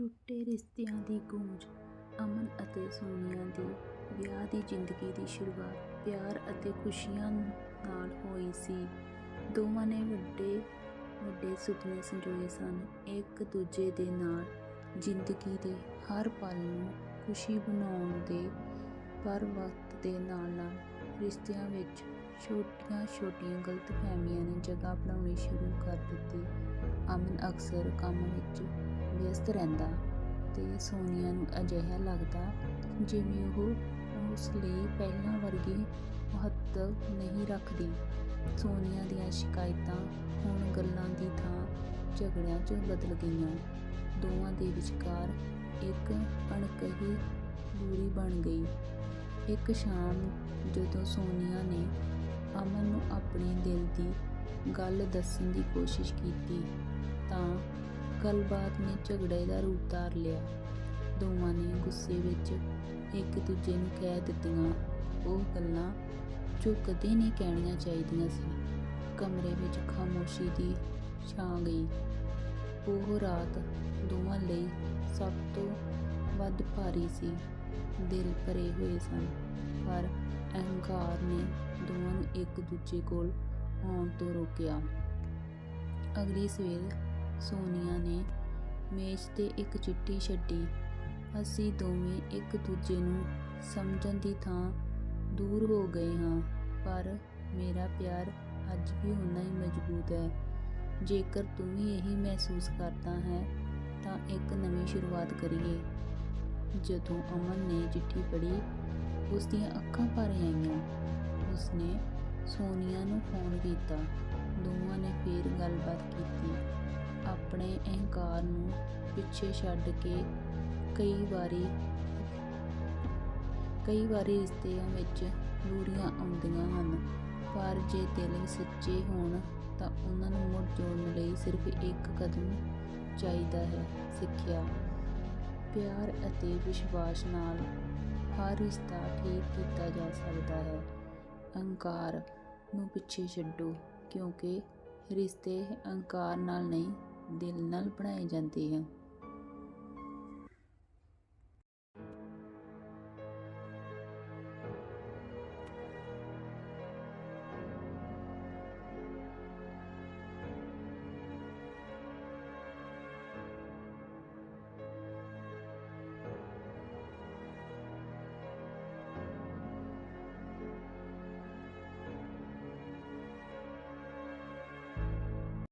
ਟੁੱਟੇ ਰਿਸ਼ਤਿਆਂ ਦੀ ਗੂੰਜ, ਅਮਨ ਅਤੇ ਸੋਨੀਆ ਦੀ ਵਿਆਹ ਦੀ ਜ਼ਿੰਦਗੀ ਦੀ ਸ਼ੁਰੂਆਤ ਪਿਆਰ ਅਤੇ ਖੁਸ਼ੀਆਂ ਨਾਲ ਹੋਈ ਸੀ। ਦੋਵਾਂ ਨੇ ਵੱਡੇ ਵੱਡੇ ਸੁਪਨੇ ਸੰਜੋਏ ਸਨ। ਇੱਕ ਦੂਜੇ ਦੇ ਨਾਲ ਜ਼ਿੰਦਗੀ ਦੇ ਹਰ ਪਲ ਨੂੰ ਖੁਸ਼ੀ ਬਣਾਉਣ ਦੇ ਪਰ ਵਕਤ ਦੇ ਨਾਲ ਨਾਲ ਰਿਸ਼ਤਿਆਂ ਵਿੱਚ ਛੋਟੀਆਂ ਛੋਟੀਆਂ ਗਲਤਫਹਿਮੀਆਂ ਨੇ ਜਗ੍ਹਾ ਬਣਾਉਣੀ ਸ਼ੁਰੂ ਕਰ ਦਿੱਤੀ। ਅਮਨ ਅਕਸਰ ਕੰਮ ਵਿੱਚ ਵਿਅਸਤ ਰਹਿੰਦਾ ਤੇ ਸੋਨੀਆ ਨੂੰ ਅਜਿਹਾ ਲੱਗਦਾ ਜਿਵੇਂ ਉਹ ਉਸ ਲਈ ਪਹਿਲਾਂ ਵਰਗੀ ਮਹੱਤਵ ਨਹੀਂ ਰੱਖਦੀ। ਸੋਨੀਆ ਦੀਆਂ ਸ਼ਿਕਾਇਤਾਂ ਹੁਣ ਗੱਲਾਂ ਦੀ ਥਾਂ ਝਗੜਿਆਂ 'ਚ ਬਦਲ ਗਈਆਂ। ਦੋਵਾਂ ਦੇ ਵਿਚਕਾਰ ਇੱਕ ਅਣਕਹੀ ਦੂਰੀ ਬਣ ਗਈ। ਇੱਕ ਸ਼ਾਮ ਜਦੋਂ ਸੋਨੀਆ ਨੇ ਅਮਨ ਨੂੰ ਆਪਣੇ ਦਿਲ ਦੀ ਗੱਲ ਦੱਸਣ ਦੀ ਕੋਸ਼ਿਸ਼ ਕੀਤੀ ਤਾਂ ਗੱਲਬਾਤ ਨੇ ਝਗੜੇ ਦਾ ਰੂਪ ਧਾਰ ਲਿਆ। ਦੋਵਾਂ ਨੇ ਗੁੱਸੇ ਵਿੱਚ ਇੱਕ ਦੂਜੇ ਨੂੰ ਕਹਿ ਦਿੱਤੀਆਂ। ਉਹ ਗੱਲਾਂ ਜੋ ਕਦੇ ਨਹੀਂ ਕਹਿਣੀਆਂ ਚਾਹੀਦੀਆਂ ਸੀ। ਕਮਰੇ ਵਿੱਚ ਖਾਮੋਸ਼ੀ ਦੀ ਛਾਂ ਗਈ। ਉਹ ਰਾਤ ਦੋਵਾਂ ਲਈ ਸਭ ਤੋਂ ਵੱਧ ਭਾਰੀ ਸੀ। ਦਿਲ ਭਰੇ ਹੋਏ ਸਨ, ਪਰ ਅਹੰਕਾਰ ਨੇ ਦੋਵਾਂ ਨੂੰ ਇੱਕ ਦੂਜੇ ਕੋਲ ਆਉਣ ਤੋਂ ਰੋਕਿਆ। ਅਗਲੀ ਸਵੇਰ ਸੋਨੀਆ ਨੇ ਮੇਜ਼ ਤੇ ਇੱਕ ਚਿੱਠੀ ਛੱਡੀ। ਅਸੀਂ ਦੋਵੇਂ ਇੱਕ ਦੂਜੇ ਨੂੰ ਸਮਝਣ ਦੀ ਥਾਂ ਦੂਰ ਹੋ ਗਏ ਹਾਂ, ਪਰ ਮੇਰਾ ਪਿਆਰ ਅੱਜ ਵੀ ਉਨਾ ਹੀ ਮਜ਼ਬੂਤ ਹੈ। ਜੇਕਰ ਤੂੰ ਵੀ ਇਹੀ ਮਹਿਸੂਸ ਕਰਦਾ ਹੈ, ਤਾਂ ਇੱਕ ਨਵੀਂ ਸ਼ੁਰੂਆਤ ਕਰੀਏ। ਜਦੋਂ ਅਮਨ ਨੇ ਚਿੱਠੀ ਪੜ੍ਹੀ, ਉਸ ਦੀਆਂ ਅੱਖਾਂ ਭਰ ਆਈਆਂ। ਉਸਨੇ ਸੋਨੀਆ ਨੂੰ ਫੋਨ ਕੀਤਾ। ਦੋਵਾਂ ਨੇ ਫੇਰ ਗੱਲਬਾਤ ਕੀਤੀ। ਆਪਣੇ ਅਹੰਕਾਰ ਨੂੰ ਪਿੱਛੇ ਛੱਡ ਕੇ ਕਈ ਵਾਰੀ ਕਈ ਵਾਰੀ ਰਿਸ਼ਤਿਆਂ ਵਿੱਚ ਦੂਰੀਆਂ ਆਉਂਦੀਆਂ ਹਨ। ਪਰ ਜੇ ਦਿਲ ਸੱਚੇ ਹੋਣ, ਤਾਂ ਉਹਨਾਂ ਨੂੰ ਮੁੜ ਜੋੜਨ ਲਈ ਸਿਰਫ ਇੱਕ ਕਦਮ ਚਾਹੀਦਾ ਹੈ, ਸਿੱਖਿਆ। ਪਿਆਰ ਅਤੇ ਵਿਸ਼ਵਾਸ ਨਾਲ ਹਰ ਰਿਸ਼ਤਾ ਠੀਕ ਕੀਤਾ ਜਾ ਸਕਦਾ ਹੈ। ਅਹੰਕਾਰ ਨੂੰ ਪਿੱਛੇ ਛੱਡੋ, ਕਿਉਂਕਿ ਰਿਸ਼ਤੇ ਅਹੰਕਾਰ ਨਾਲ ਨਹੀਂ ਨਾਲ ਬਣਾਏ ਜਾਂਦੇ ਹਨ